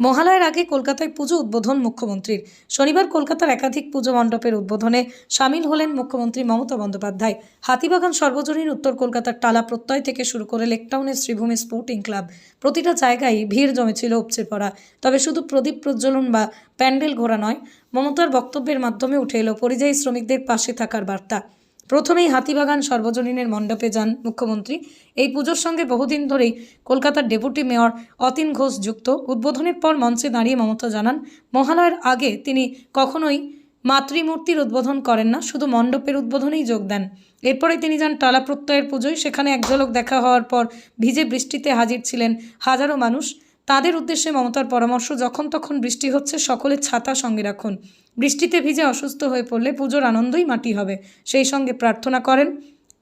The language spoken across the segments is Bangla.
মহালয়ের আগে কলকাতায় পুজো উদ্বোধন মুখ্যমন্ত্রীর। শনিবার কলকাতার একাধিক পুজো মণ্ডপের উদ্বোধনে সামিল হলেন মুখ্যমন্ত্রী মমতা বন্দ্যোপাধ্যায়। হাতিবাগান সর্বজনীন উত্তর কলকাতার টালা প্রত্যয় থেকে শুরু করে লেকটাউনের শ্রীভূমি স্পোর্টিং ক্লাব। প্রতিটা জায়গায় ভিড় জমেছিল উপচে পড়া। তবে শুধু প্রদীপ প্রজ্বলন বা প্যান্ডেল ঘোরা নয়, মমতার বক্তব্যের মাধ্যমে উঠে এলো পরিযায়ী শ্রমিকদের পাশে থাকার বার্তা। প্রথমেই হাতিবাগান সর্বজনীনের মণ্ডপে যান মুখ্যমন্ত্রী। এই পুজোর সঙ্গে বহুদিন ধরেই কলকাতার ডেপুটি মেয়র অতীন ঘোষ যুক্ত। উদ্বোধনের পর মঞ্চে দাঁড়িয়ে মমতা জানান, মহালয়ের আগে তিনি কখনোই মাতৃমূর্তির উদ্বোধন করেন না, শুধু মণ্ডপের উদ্বোধনেই যোগ দেন। এরপরে তিনি যান টালা প্রত্যয়ের পুজোয়। সেখানে এক ঝলক দেখা হওয়ার পর ভিজে বৃষ্টিতে হাজির ছিলেন হাজারো মানুষ। তাদের উদ্দেশ্যে মমতার পরামর্শ, যখন তখন বৃষ্টি হচ্ছে, সকলে ছাতা সঙ্গে রাখুন। বৃষ্টিতে ভিজে অসুস্থ হয়ে পড়লে পুজোর আনন্দই মাটি হবে। সেই সঙ্গে প্রার্থনা করেন,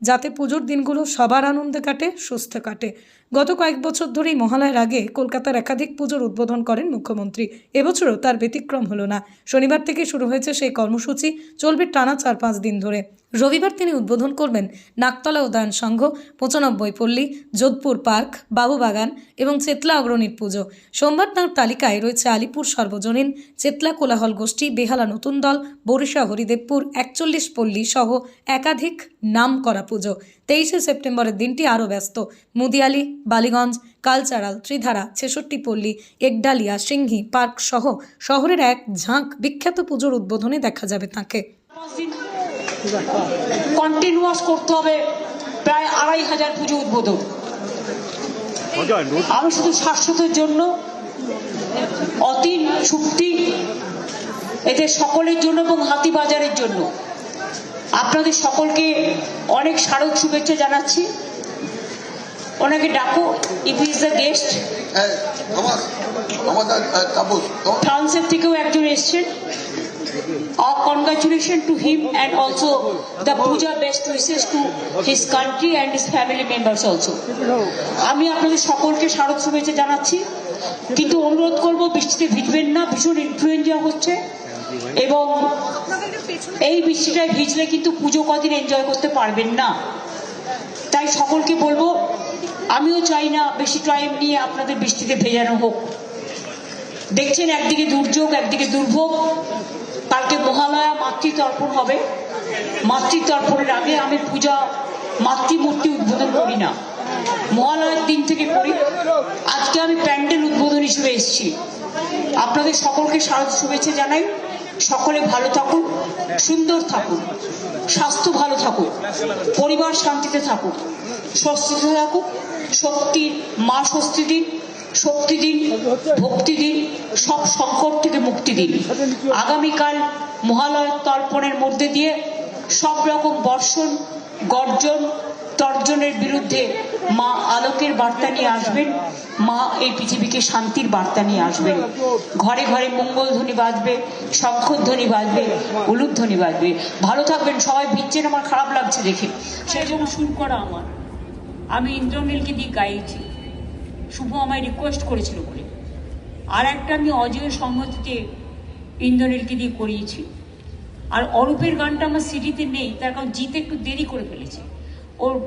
যাতে পুজোর দিনগুলো সবার আনন্দে কাটে, সুস্থ কাটে। গত কয়েক বছর ধরেই মহালয়ের আগে কলকাতার একাধিক পুজোর উদ্বোধন করেন মুখ্যমন্ত্রী। এবছরও তার ব্যতিক্রম হলো না। শনিবার থেকে শুরু হয়েছে সেই কর্মসূচি, চলবে টানা চার পাঁচ দিন ধরে। রবিবার তিনি উদ্বোধন করবেন নাকতলা উদয়ন সংঘ, পঁচানব্বই পল্লী, যোধপুর পার্ক, বাবুবাগান এবং চেতলা অগ্রণীর পুজো। সোমবার তাঁর তালিকায় রয়েছে আলিপুর সর্বজনীন, চেতলা কোলাহল গোষ্ঠী, বেহালা নতুন দল বরিশা হরিদেবপুর, একচল্লিশ পল্লী সহ একাধিক নাম করা পুজো। তেইশে সেপ্টেম্বরের দিনটি আরও ব্যস্ত। মুদিয়ালি বালিগঞ্জ, কালচারাল, ত্রিধারা, ছেষট্টি পল্লী, একডালিয়া, সিংহি, পার্ক সহ শহরের এক ঝাঁক বিখ্যাত পুজোর উদ্বোধনে দেখা যাবে তাকে। কন্টিনিউয়াস করতে হবে। প্রায় আড়াই হাজার পুজো উদ্বোধন। আমি শুধু শাশ্বতের জন্য অতীন চুক্তি এদের সকলের জন্য এবং হাতি বাজারের জন্য। আপনাদের সকলকে অনেক শারদ শুভেচ্ছা জানাচ্ছি। ওনাকে ডাকো ইফ ইজ দ্য গেস্ট ফ্রান্সের থেকেও একজন এসছেন। Our congratulations to him and also the puja best wishes to his country and his family members also. আমি আপনাদের সকলকে স্মারক শুভেচ্ছা জানাচ্ছি। কিন্তু অনুরোধ করব বৃষ্টিতে ভিজবেন না ভীষণ ইনফ্লুয়েঞ্জা হচ্ছে। এবং এই বৃষ্টিটায় ভিজলে কিন্তু পুজো কদিন এনজয় করতে পারবেন না। তাই সকলকে বলব আমিও চাই না, বেশি টাইম নিয়ে আপনাদের বৃষ্টিতে ভেজানো হোক। দেখছেন একদিকে দুর্যোগ, একদিকে দুর্ভোগ। কালকে মহালয়া মাতৃতর্পণ হবে। মাতৃতর্পণের আগে আমি পূজা, মাতৃমূর্তি উদ্বোধন করি না। মহালয়ার দিন থেকে করি। আজকে আমি প্যান্ডেল উদ্বোধন হিসেবে এসেছি। আপনাদের সকলকে শারদ শুভেচ্ছা জানাই। সকলে ভালো থাকুন, সুন্দর থাকুন, স্বাস্থ্য ভালো থাকুক, পরিবার শান্তিতে থাকুক স্বস্তিতে থাকুক। শক্তির মা স্বস্তি দিন, শক্তি দিন, ভক্তি দিন, সব সংকট থেকে মুক্তি দিন। আগামীকাল মহালয় তর্পণের মধ্যে দিয়ে সব রকম বর্ষণ, গর্জন, তর্জনের বিরুদ্ধে মা আলোকের বার্তা নিয়ে আসবেন, মা এই পৃথিবীকে শান্তির বার্তা নিয়ে আসবেন। ঘরে ঘরে মঙ্গল ধ্বনি বাজবে, শঙ্খধ্বনি বাজবে উলুধ্বনি বাজবে। ভালো থাকবেন, সবাই ভিজছেন, আমার খারাপ লাগছে দেখে। সেই জন্য শুরু করা আমার। আমি ইন্দ্রনীলকে দিয়ে গাইছি। শুভ আমায় রিকোয়েস্ট করেছিল বলে। আর একটা আমি অজয় সংহতিতে ইন্দ্রনীলকে দিয়ে করিয়েছি। আর অরূপের গানটা আমার সিডিতে নেই, তার কারণ জিত একটু দেরি করে ফেলেছে। ওর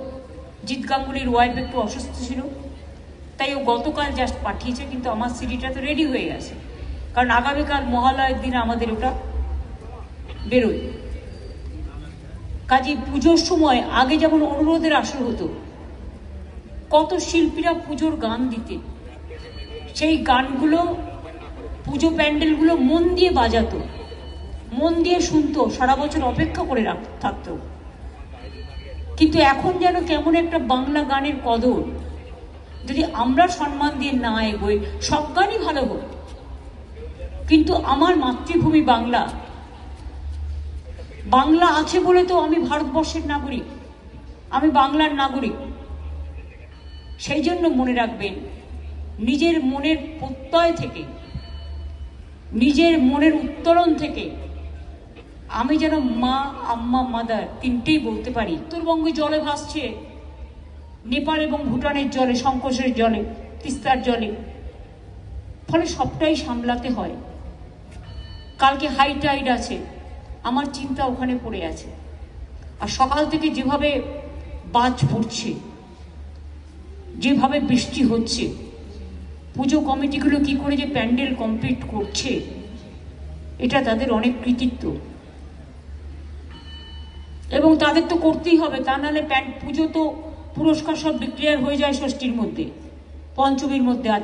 জিৎ গাঙ্গুলির ওয়াইফ একটু অসুস্থ ছিল, তাই ও গতকাল জাস্ট পাঠিয়েছে, কিন্তু আমার সিডিটা তো রেডি হয়ে গেছে। কারণ আগামীকাল মহালয়ের দিন আমাদের ওটা বেরোয়। কাজে পুজোর সময় আগে যেমন অনুরোধের আসর হতো কত শিল্পীরা পুজোর গান দিতে। সেই গানগুলো, পুজো প্যান্ডেলগুলো মন দিয়ে বাজাতো। মন দিয়ে শুনতো, সারা বছর অপেক্ষা করে থাকতো। কিন্তু এখন যেন কেমন একটা বাংলা গানের কদর। যদি আমরা সম্মান দিয়ে না এগোই, সব গানই ভালো হোক। কিন্তু আমার মাতৃভূমি বাংলা। বাংলা আছে বলে তো আমি ভারতবর্ষের নাগরিক। আমি বাংলার নাগরিক। সেই জন্য মনে রাখবেন, নিজের মনের প্রত্যয় থেকে, নিজের মনের উত্তরণ থেকে আমি যেন মা, আম্মা, মাদার তিনটেই বলতে পারি। উত্তরবঙ্গে জলে ভাসছে, নেপাল এবং ভুটানের জলে, সংকোচের জলে, তিস্তার জলে। ফলে সবটাই সামলাতে হয়। কালকে হাই টাইড আছে, আমার চিন্তা ওখানে পড়ে আছে। আর সকাল থেকে যেভাবে বাজ পড়ছে যেভাবে বৃষ্টি হচ্ছে, পুজো কমিটিগুলো কি করে যে প্যান্ডেল কমপ্লিট করছে, এটা তাদের অনেক কৃতিত্ব। এবং তাদের তো করতেই হবে, তা নাহলে পুজো তো পুরস্কার সব ডিক্লেয়ার হয়ে যায় ষষ্ঠীর মধ্যে, পঞ্চমীর মধ্যে আজ